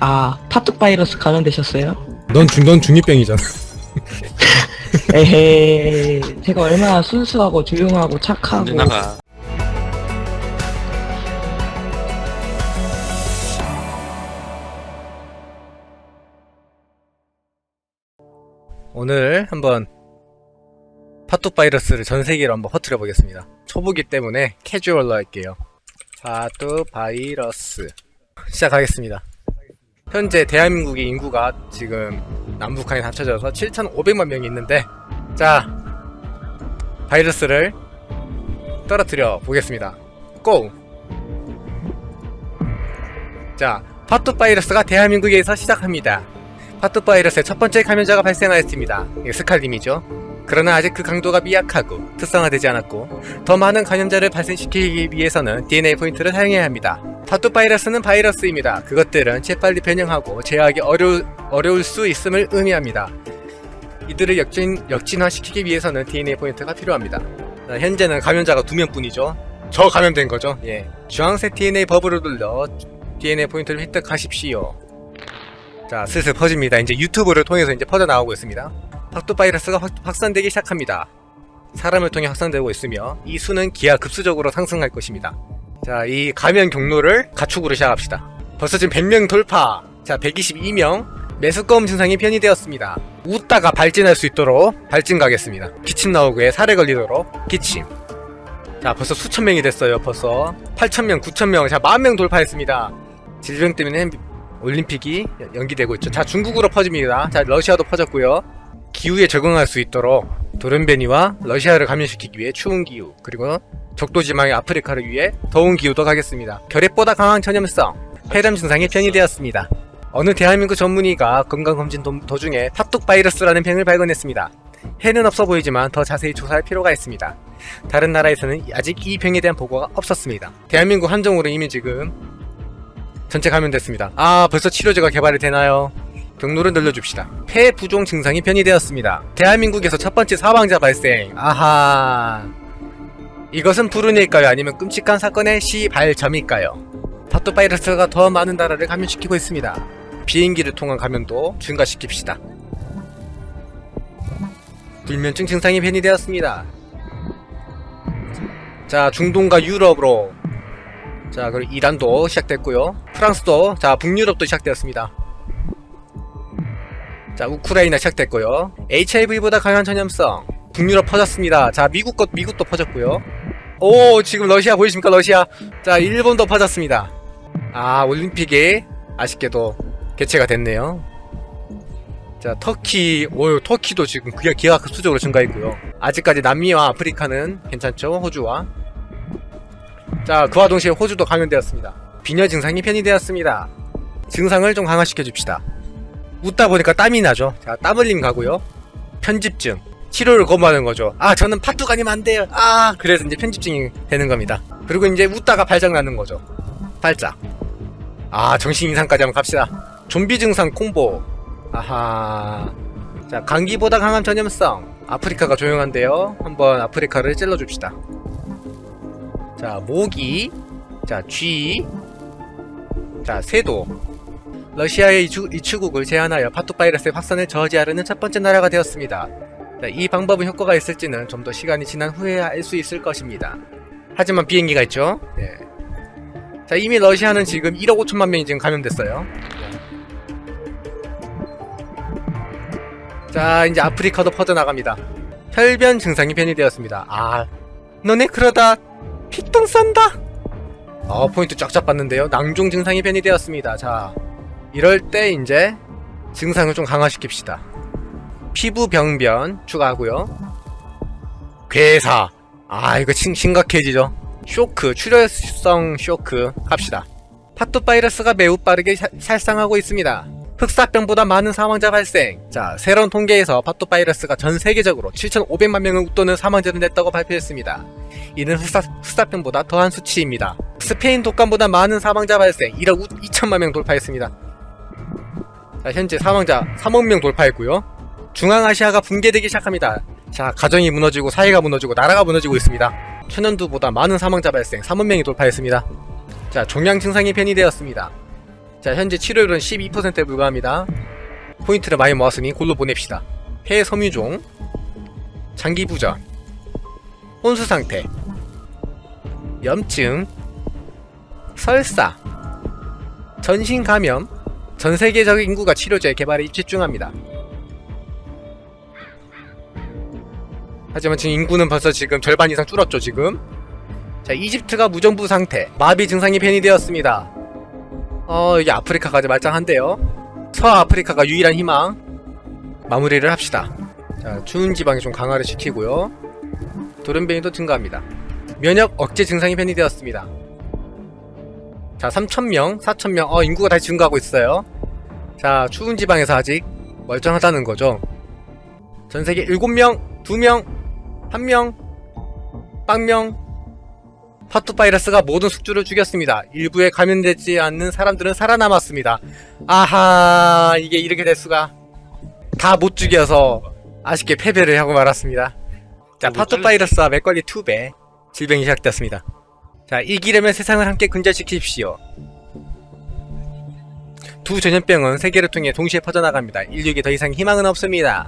아, 파뚝 바이러스 감염되셨어요? 넌 중, 넌 중이병이잖아. 에헤이, 제가 얼마나 순수하고 조용하고 착하고 누나가 오늘 한번 파투 바이러스를 전 세계로 한번 퍼뜨려 보겠습니다. 초보기 때문에 캐주얼로 할게요. 파투 바이러스 시작하겠습니다. 현재 대한민국의 인구가 지금 남북한이 합쳐져서 7,500만 명이 있는데 자 바이러스를 떨어뜨려 보겠습니다. 고! 자 파투 바이러스가 대한민국에서 시작합니다. 파투 바이러스의 첫 번째 감염자가 발생하였습니다. 이게 스칼림이죠. 그러나 아직 그 강도가 미약하고 특성화되지 않았고 더 많은 감염자를 발생시키기 위해서는 DNA 포인트를 사용해야 합니다. 파투 바이러스는 바이러스입니다. 그것들은 재빨리 변형하고 제어하기 어려, 어려울 수 있음을 의미합니다. 이들을 역진, 역진화시키기 위해서는 DNA 포인트가 필요합니다. 자, 현재는 감염자가 두 명뿐이죠. 저 감염된 거죠. 예. 주황색 DNA 버블을 눌러 DNA 포인트를 획득하십시오. 자, 슬슬 퍼집니다. 이제 유튜브를 통해서 이제 퍼져 나오고 있습니다. 팍도 바이러스가 확, 확산되기 시작합니다. 사람을 통해 확산되고 있으며 이 수는 기하급수적으로 상승할 것입니다. 자, 이 감염 경로를 가축으로 시작합시다. 벌써 지금 100명 돌파. 자, 122명. 메스꺼움 증상이 편의되었습니다. 웃다가 발진할 수 있도록 발진 가겠습니다. 기침 나오고에 살에 걸리도록 기침. 자, 벌써 수천 명이 됐어요. 벌써 8천 명, 9천 명, 자, 만 명 돌파했습니다. 질병 때문에 올림픽이 연기되고 있죠. 자, 중국으로 퍼집니다. 자, 러시아도 퍼졌고요. 기후에 적응할 수 있도록 도른베니와 러시아를 감염시키기 위해 추운 기후, 그리고 적도 지방의 아프리카를 위해 더운 기후도 가겠습니다. 결핵보다 강한 전염성, 폐렴 증상이 편의되었습니다. 어느 대한민국 전문의가 건강검진 도, 도중에 탑뚝 바이러스라는 병을 발견했습니다. 해는 없어 보이지만 더 자세히 조사할 필요가 있습니다. 다른 나라에서는 아직 이 병에 대한 보고가 없었습니다. 대한민국 한정으로 이미 지금 전체 감염됐습니다. 아, 벌써 치료제가 개발이 되나요? 경로를 늘려줍시다. 폐 부종 증상이 변이되었습니다. 대한민국에서 첫 번째 사망자 발생. 아하. 이것은 불운일까요? 아니면 끔찍한 사건의 시발점일까요? 파토 바이러스가 더 많은 나라를 감염시키고 있습니다. 비행기를 통한 감염도 증가시킵시다. 불면증 증상이 변이되었습니다. 자, 중동과 유럽으로 자, 그리고 이란도 시작됐고요. 프랑스도 자, 북유럽도 시작되었습니다. 자, 우크라이나 시작됐고요. HIV보다 강한 전염성. 북유럽 퍼졌습니다. 자, 미국 것 미국도 퍼졌고요. 오, 지금 러시아 보이십니까? 러시아. 자, 일본도 퍼졌습니다. 아, 올림픽이 아쉽게도 개최가 됐네요. 자, 터키, 오, 터키도 지금 그냥 기하 급수적으로 증가했고요. 아직까지 남미와 아프리카는 괜찮죠? 호주와. 자, 그와 동시에 호주도 감염되었습니다. 빈혈 증상이 편의되었습니다. 증상을 좀 강화시켜 줍시다. 웃다 보니까 땀이 나죠. 자, 땀 흘림 가고요. 편집증. 치료를 거부하는 거죠. 아, 저는 파투가 아니면 안 돼요. 아, 그래서 이제 편집증이 되는 겁니다. 그리고 이제 웃다가 발작 나는 거죠. 발작. 아, 정신 이상까지 한번 갑시다. 좀비 증상 콤보. 아하. 자, 감기보다 강한 전염성. 아프리카가 조용한데요. 한번 아프리카를 찔러 줍시다. 자, 모기. 자, 쥐. 자, 새도. 러시아의 이추, 이추국을 제한하여 파토바이러스의 확산을 저지하려는 첫 번째 나라가 되었습니다. 자, 이 방법은 효과가 있을지는 좀 더 시간이 지난 후에 알 수 있을 것입니다. 하지만 비행기가 있죠. 예. 자, 이미 러시아는 지금 1억 5천만 명이 지금 감염됐어요. 자, 이제 아프리카도 퍼져나갑니다. 혈변 증상이 변이되었습니다. 아, 너네 그러다 피똥 싼다? 어, 포인트 쫙쫙 봤는데요. 낭종 증상이 변이되었습니다. 자, 이럴 때 이제 증상을 좀 강화시킵시다. 피부 병변 추가하고요. 괴사. 아, 이거 심, 심각해지죠. 쇼크, 출혈성 쇼크 합시다. 파토 바이러스가 매우 빠르게 사- 살상하고 있습니다. 흑사병보다 많은 사망자 발생. 자, 새로운 통계에서 파토 바이러스가 전 세계적으로 7,500만 명을 웃도는 사망자를 냈다고 발표했습니다. 이는 흑사, 흑사병보다 더한 수치입니다. 스페인 독감보다 많은 사망자 발생. 1억 2천만 명 돌파했습니다. 자, 현재 사망자 3억 명 돌파했고요. 중앙아시아가 붕괴되기 시작합니다. 자, 가정이 무너지고 사회가 무너지고 나라가 무너지고 있습니다. 천연두보다 많은 사망자 발생 3억 명이 돌파했습니다. 자, 종양 증상이 변이되었습니다. 자, 현재 치료율은 12%에 불과합니다. 포인트를 많이 모았으니 골로 보냅시다. 폐섬유종, 장기 부전, 혼수 상태, 염증, 설사, 전신 감염, 전 세계적 인구가 치료제 개발에 집중합니다. 하지만 지금 인구는 벌써 지금 절반 이상 줄었죠, 지금. 자, 이집트가 무정부 상태, 마비 증상이 변이되었습니다. 어, 이게 아프리카까지 말짱한데요. 서아프리카가 유일한 희망. 마무리를 합시다. 자, 추운 지방이 좀 강화를 시키고요. 돌연변이도 증가합니다. 면역 억제 증상이 변이되었습니다. 자, 3,000명, 4,000명, 어, 인구가 다시 증가하고 있어요. 자, 추운 지방에서 아직 멀쩡하다는 거죠. 전 세계 7명, 2명, 1명, 빵명, 파투 바이러스가 모든 숙주를 죽였습니다. 일부에 감염되지 않는 사람들은 살아남았습니다. 아하, 이게 이렇게 될 수가. 다 못 죽여서 아쉽게 패배를 하고 말았습니다. 자, 파투 바이러스와 맥걸리 2배 질병이 시작되었습니다. 자, 이기려면 세상을 함께 근절시키십시오. 두 전염병은 세계를 통해 동시에 퍼져나갑니다. 인류에게 더 이상 희망은 없습니다.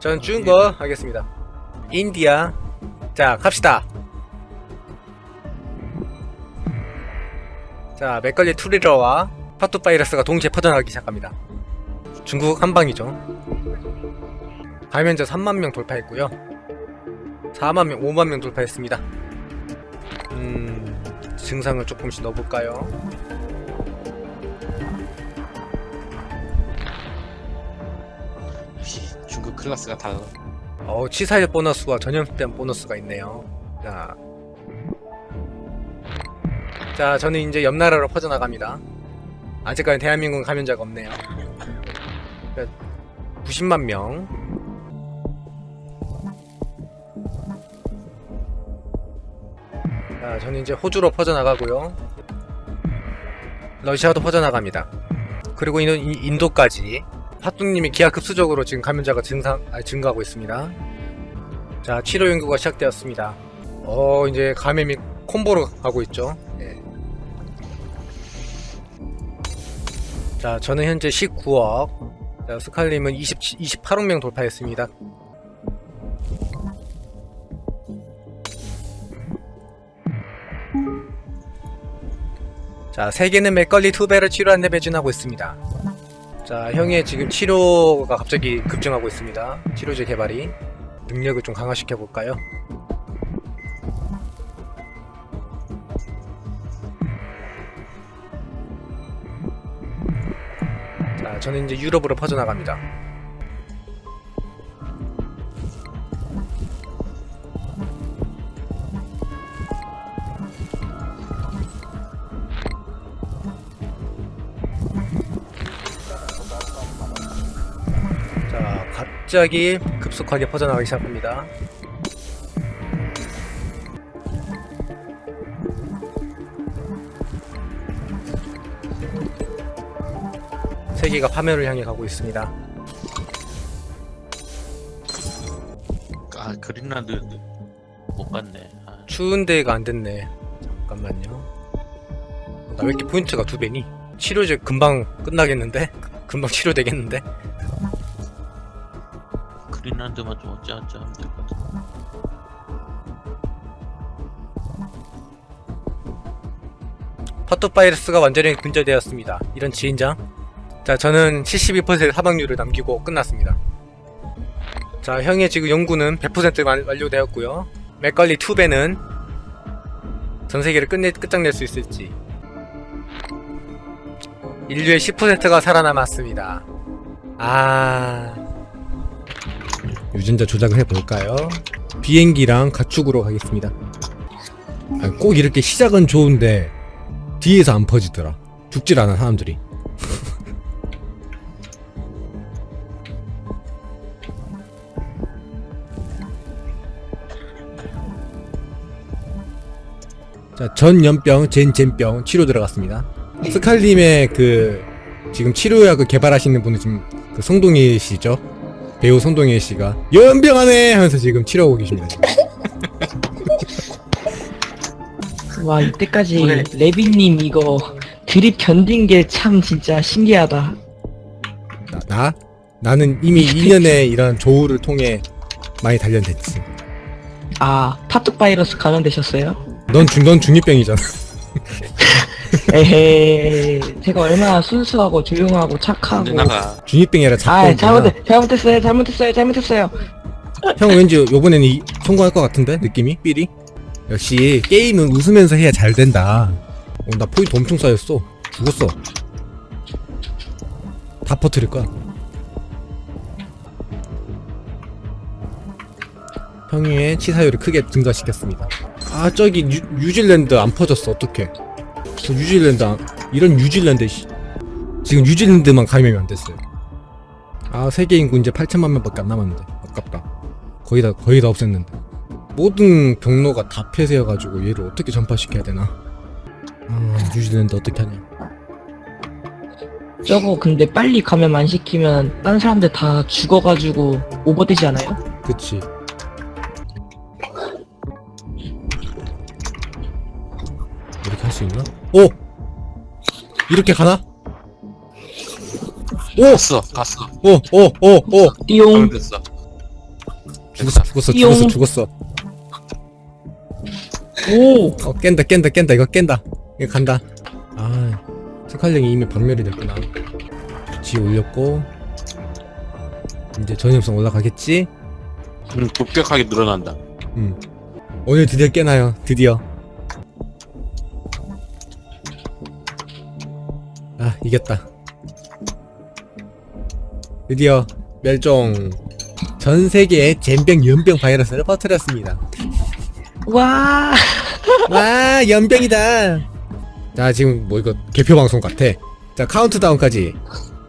전준거 하겠습니다. 인디아. 자, 갑시다. 자, 맥걸리 투리러와 파투 바이러스가 동시에 퍼져나가기 시작합니다. 중국 한방이죠. 감염자 3만 명 돌파했고요. 4만 명, 5만 명 돌파했습니다. 음, 증상을 조금씩 넣어볼까요? 중국 클라스가 다 어, 치사율 보너스와 전염병 보너스가 있네요. 자, 자, 저는 이제 옆 나라로 퍼져나갑니다. 아직까지 대한민국은 감염자가 없네요. 90만 명. 자, 저는 이제 호주로 퍼져나가고요. 러시아도 퍼져나갑니다. 그리고 인, 인- 인도까지 파뚱님이 기하급수적으로 지금 감염자가 증상, 아, 증가하고 있습니다. 자, 치료 연구가 시작되었습니다. 어, 이제 감염이 콤보로 가고 있죠. 예. 자, 저는 현재 19억. 자, 스칼님은 20, 28억 명 돌파했습니다. 자, 세계는 맥걸리 두 배를 치료하는 데 매진하고 있습니다. 자, 형의 지금 치료가 갑자기 급증하고 있습니다. 치료제 개발이. 능력을 좀 강화시켜 볼까요? 자, 저는 이제 유럽으로 퍼져나갑니다. 갑자기 급속하게 퍼져나가기 시작합니다. 세계가 파멸을 향해 가고 있습니다. 아 그린란드 못 갔네. 아, 추운 데가 안 됐네. 잠깐만요. 나 왜 이렇게 포인트가 두 배니? 치료제 금방 끝나겠는데? 금방 치료되겠는데? 그린란드만 좀 어찌어찌 하면 될 것 같아. 파토 바이러스가 완전히 근절되었습니다. 이런 지인장. 자, 저는 72%의 사망률을 남기고 끝났습니다. 자, 형의 지금 연구는 100% 완- 완료되었고요. 맥걸리 2배는 전 세계를 끝내, 끝장낼 수 있을지. 인류의 10%가 살아남았습니다. 아. 유전자 조작을 해볼까요? 비행기랑 가축으로 가겠습니다. 아, 꼭 이렇게 시작은 좋은데 뒤에서 안 퍼지더라. 죽질 않아 사람들이. 자, 전염병, 젠젠병 치료 들어갔습니다. 스칼님의 그 지금 치료약을 개발하시는 분은 지금 그 씨죠? 배우 송동희 씨가 연병하네 하면서 지금 치료하고 계십니다. 지금. 와 이때까지. 레비님 이거 드립 견딘 게 참 진짜 신기하다. 나, 나? 나는 이미 2년의 이런 조우를 통해 많이 단련됐지. 아, 파특 바이러스 감염되셨어요? 넌 중, 넌 중2병이잖아. 에헤이, 제가 얼마나 순수하고 조용하고 착하고. 나가 중2병이라 아, 잡고. 잘못, 잘못했어요, 잘못했어요, 잘못했어요. 형 왠지 요번에는 이, 성공할 것 같은데? 느낌이? 삘이? 역시 게임은 웃으면서 해야 잘 된다. 어, 나 포인트 엄청 쌓였어. 죽었어. 다 퍼뜨릴 거야. 평유의 치사율을 크게 증가시켰습니다. 아 저기 뉴, 뉴질랜드 안 퍼졌어 어떡해 저 뉴질랜드 안, 이런 뉴질랜드 씨. 지금 뉴질랜드만 감염이 안 됐어요. 아 세계 인구 이제 8천만 명밖에 안 남았는데. 아깝다. 거의 다 거의 다 없앴는데. 모든 경로가 다 폐쇄여가지고 얘를 어떻게 전파시켜야 되나? 아 뉴질랜드 어떻게 하냐? 저거 근데 빨리 감염 안 시키면 딴 사람들 다 죽어가지고 오버되지 않아요? 그치 수 있나? 오! 이렇게 가나? 오! 갔어 갔어 오! 오! 오! 오! 띠용. 하면 됐어 죽었어 죽었어. 죽었어 죽었어 오! 어 깬다 깬다 깬다 이거 깬다 이거 간다 아 스칼링이 이미 박멸이 됐구나 지 올렸고 이제 전염성 올라가겠지? 음, 급격하게 늘어난다 음 오늘 드디어 깨나요 드디어 아 이겼다. 드디어 멸종. 전 세계에 젠병 연병 바이러스를 퍼뜨렸습니다. 와! 와 연병이다. 자 지금 뭐 이거 개표 방송 같아. 자 카운트다운까지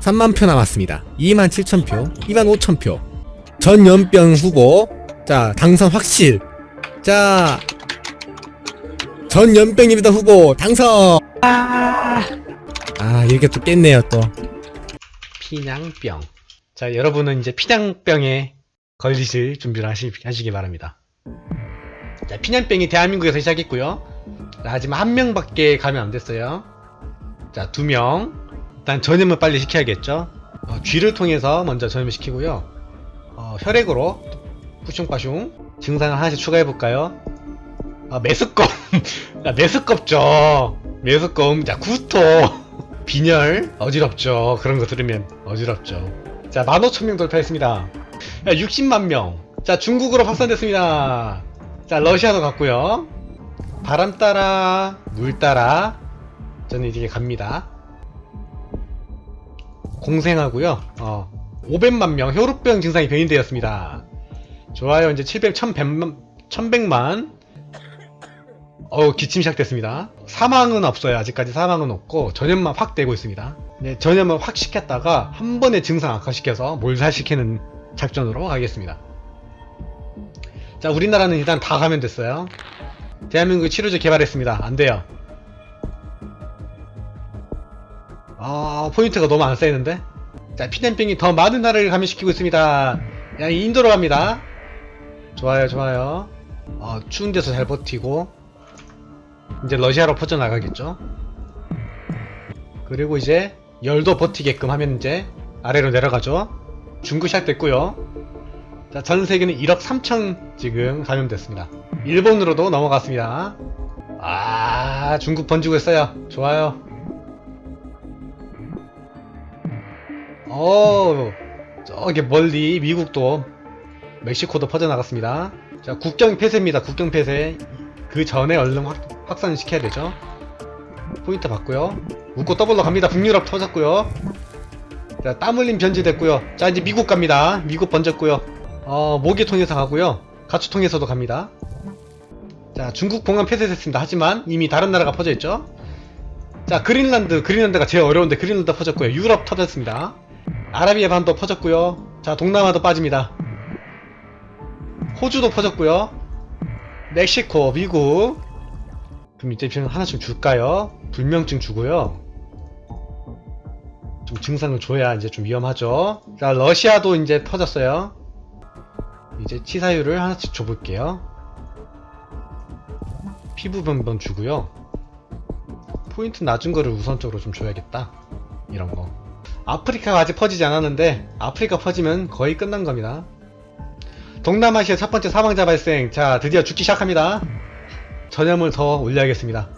3만 표 남았습니다. 2만 7천 표 2만 5천 표전 연병 후보. 자 당선 확실. 자 전 연병입니다 후보. 당선! 아! 아 이렇게 또 깼네요 또. 피낭병. 자 여러분은 이제 피낭병에 걸리실 준비를 하시, 하시기 바랍니다. 자 피낭병이 대한민국에서 시작했고요. 자, 하지만 한 명밖에 가면 안 됐어요. 자 두 명. 일단 전염을 빨리 시켜야겠죠. 어, 쥐를 통해서 먼저 전염을 시키고요. 어, 혈액으로 뿌숑빠숑 증상을 하나씩 추가해 볼까요? 아 야, 메스껍죠. 메스꺼움. 자 구토 빈혈? 어지럽죠. 그런 거 들으면 어지럽죠. 자 15,000명 돌파했습니다. 야 60만 명 자 중국으로 확산됐습니다. 자 러시아도 갔고요. 바람 따라 물 따라 저는 이제 갑니다. 공생하고요. 어 500만 명 혈우병 증상이 변이되었습니다. 좋아요. 이제 700 1100만 1100만 어 기침 시작됐습니다. 사망은 없어요. 아직까지 사망은 없고 전염만 확 되고 있습니다. 네, 전염을 확 시켰다가 한 번에 증상 악화시켜서 몰살시키는 작전으로 가겠습니다. 자 우리나라는 일단 다 가면 됐어요. 대한민국 치료제 개발했습니다. 안 돼요. 아 포인트가 너무 안 쌓이는데? 자 피냄병이 더 많은 나라를 감염시키고 있습니다. 야 인도로 갑니다. 좋아요 좋아요. 어, 추운 데서 잘 버티고 이제 러시아로 퍼져나가겠죠? 그리고 이제 열도 버티게끔 하면 이제 아래로 내려가죠? 중국 시작됐고요. 자 전 세계는 1억 3천 지금 감염됐습니다. 일본으로도 넘어갔습니다. 아 중국 번지고 있어요. 좋아요. 어 저기 멀리 미국도 멕시코도 퍼져나갔습니다. 자 국경 폐쇄입니다. 국경 폐쇄. 그 전에 얼른 확, 확산을 시켜야 되죠? 포인트 받고요. 웃고 더블로 갑니다. 북유럽 터졌고요. 자 땀 흘림 변제됐고요. 자 이제 미국 갑니다. 미국 번졌고요. 어 모기 통해서 가고요. 가축 통해서도 갑니다. 자 중국 공항 폐쇄됐습니다. 하지만 이미 다른 나라가 퍼져 있죠? 자 그린란드 그린란드가 제일 어려운데 그린란드 퍼졌고요. 유럽 터졌습니다. 아라비아 반도 퍼졌고요. 자 동남아도 빠집니다. 호주도 퍼졌고요. 멕시코 미국 그럼 이제 좀 하나씩 줄까요? 불면증 주고요 좀 증상을 줘야 이제 좀 위험하죠 자 러시아도 이제 터졌어요 이제 치사율을 하나씩 줘볼게요 피부 변변 주고요 포인트 낮은 거를 우선적으로 좀 줘야겠다. 이런 거. 아프리카가 아직 퍼지지 않았는데 아프리카 퍼지면 거의 끝난 겁니다. 동남아시아 첫 번째 사망자 발생. 자, 드디어 죽기 시작합니다. 전염을 더 올려야겠습니다.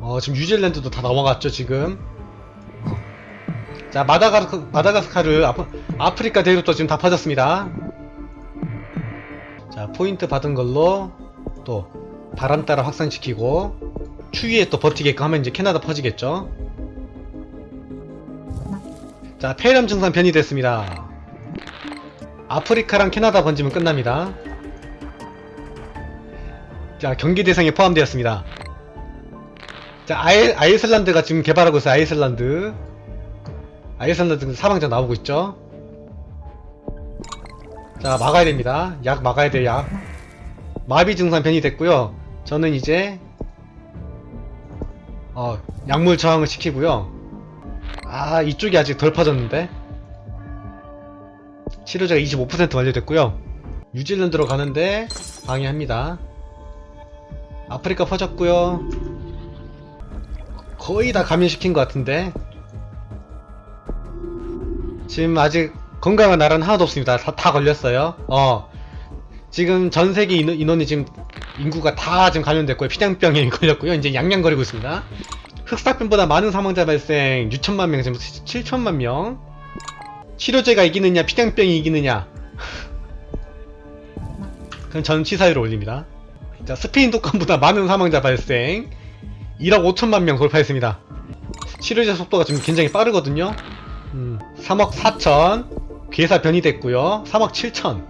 어, 지금 뉴질랜드도 다 넘어갔죠, 지금. 자, 마다가스, 마다가스카르, 아프, 아프리카 대륙도 지금 다 퍼졌습니다. 자, 포인트 받은 걸로 또 바람 따라 확산시키고 추위에 또 버티게끔 하면 이제 캐나다 퍼지겠죠. 자, 폐렴 증상 변이 됐습니다. 아프리카랑 캐나다 번지면 끝납니다. 자, 경기 대상에 포함되었습니다. 자, 아이, 아이슬란드가 지금 개발하고 있어요, 아이슬란드. 아이슬란드 사망자 나오고 있죠. 자, 막아야 됩니다. 약 막아야 돼요, 약. 마비 증상 변이 됐고요. 저는 이제 어, 약물 저항을 시키고요. 아, 이쪽이 아직 덜 퍼졌는데. 치료제가 25% 완료됐고요. 뉴질랜드로 가는데 방해합니다. 아프리카 퍼졌고요. 거의 다 감염시킨 것 같은데. 지금 아직 건강한 나라는 하나도 없습니다. 다, 다 걸렸어요. 어. 지금 전 세계 인원, 인원이 지금 인구가 다 지금 감염됐고요. 피장병에 걸렸고요. 이제 양양거리고 있습니다. 흑사병보다 많은 사망자 발생 6천만 명, 지금 7천만 명. 치료제가 이기느냐, 피장병이 이기느냐. 그럼 저는 치사율을 올립니다. 자, 스페인 독감보다 많은 사망자 발생 1억 5천만 명 돌파했습니다. 치료제 속도가 지금 굉장히 빠르거든요. 음, 3억 4천 괴사 변이 됐고요. 3억 7천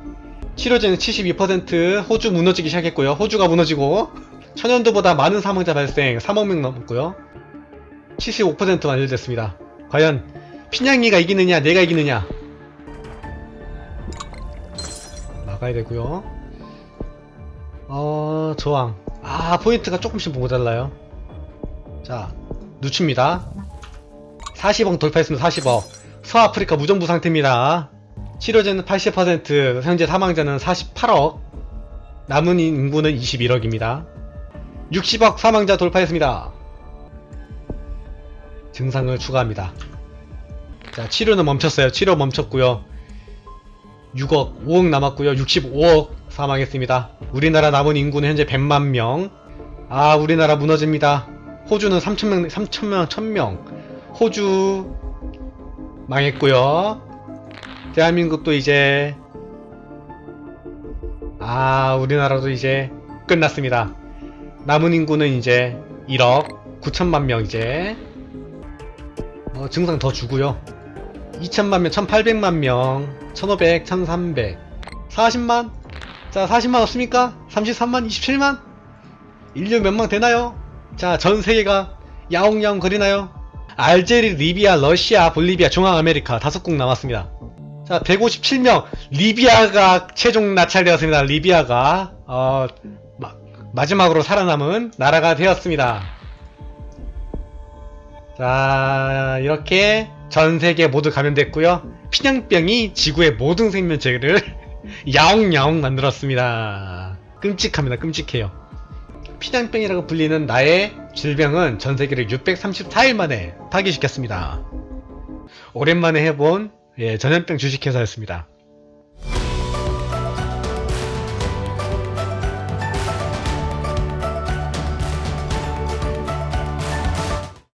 치료제는 72% 호주 무너지기 시작했고요. 호주가 무너지고 천연두보다 많은 사망자 발생 3억 명 넘었고요. 75% 완료됐습니다. 과연 핀양이가 이기느냐 내가 이기느냐 막아야 되고요. 어 저항 아 포인트가 조금씩 모자라요. 자 누춥니다. 40억 돌파했습니다. 40억 서아프리카 무정부 상태입니다. 치료제는 80%, 현재 사망자는 48억, 남은 인구는 21억입니다. 60억 사망자 돌파했습니다. 증상을 추가합니다. 자, 치료는 멈췄어요. 치료 멈췄고요. 6억, 5억 남았고요. 65억 사망했습니다. 우리나라 남은 인구는 현재 100만 명. 아, 우리나라 무너집니다. 호주는 3천명, 3천명, 1000명. 호주 망했고요. 대한민국도 이제 아 우리나라도 이제 끝났습니다. 남은 인구는 이제 1억 9천만 명 이제 어, 증상 더 주고요. 2천만 명, 1,800만 명, 1,500, 1,300, 40만? 자, 40만 없습니까? 33만, 27만? 인류 몇 명 되나요? 자, 전 세계가 야옹야옹 거리나요? 알제리, 리비아, 러시아, 볼리비아, 중앙아메리카 다섯 국남았습니다 자, 157명. 리비아가 최종 낙찰되었습니다. 리비아가 어, 마, 마지막으로 살아남은 나라가 되었습니다. 자, 이렇게 전 세계 모두 감염됐고요. 피냥병이 지구의 모든 생명체를 야옹야옹 만들었습니다. 끔찍합니다. 끔찍해요. 피냥병이라고 불리는 나의 질병은 전 세계를 634일 만에 파괴시켰습니다. 오랜만에 해본 예, 전염병 주식회사였습니다.